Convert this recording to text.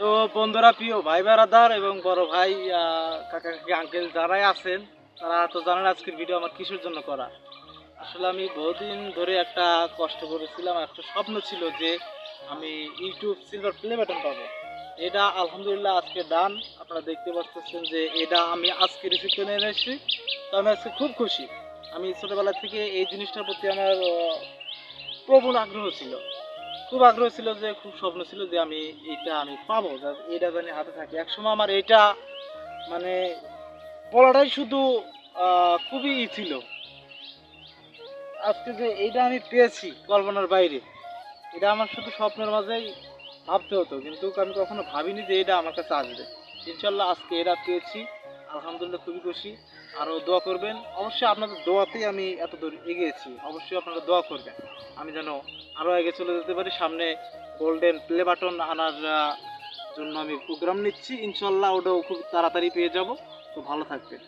তো বন্ধুরা, প্রিয় ভাই বেড়াদার এবং বড় ভাই কাকা কাকি আঙ্কেল যারাই আছেন, তারা তো জানেন আজকের ভিডিও আমার কিসের জন্য করা। আসলে আমি বহুদিন ধরে একটা কষ্ট করেছিলাম, একটা স্বপ্ন ছিল যে আমি ইউটিউব সিলভার প্লে বাটন পাবো। এটা আলহামদুলিল্লাহ আজকে ডান আপনারা দেখতে পাচ্ছেন যে এটা আমি আজকে রিসিভ করে নিয়ে এসেছি। তো আমি আজকে খুব খুশি। আমি ছোটবেলা থেকে এই জিনিসটার প্রতি আমার প্রবল আগ্রহ ছিল। খুব আগ্রহ ছিল যে, খুব স্বপ্ন ছিল যে আমি এটা আমি পাবো। এটা জানি হাতে থাকে। একসময় আমার এটা মানে বলাটাই শুধু খুবই ই ছিল। আজকে যে এটা আমি পেয়েছি কল্পনার বাইরে, এটা আমার শুধু স্বপ্নের মাঝেই ভাবতে হতো। কিন্তু আমি কখনো ভাবিনি যে এটা আমার কাছে আসবে। ইনশাল্লাহ আজকে এটা পেয়েছি। আলহামদুলিল্লাহ খুবই খুশি। আরও দোয়া করবেন। অবশ্যই আপনাদের দোয়াতেই আমি এত দূর এগিয়েছি। অবশ্যই আপনারা দোয়া করবেন। আমি যেন আরও আগে চলে যেতে পারি। সামনে গোল্ডেন প্লে বাটন আনার জন্য আমি প্রোগ্রাম নিচ্ছি। ইনশাল্লাহ ওটাও খুব তাড়াতাড়ি পেয়ে যাব। তো ভালো থাকবেন।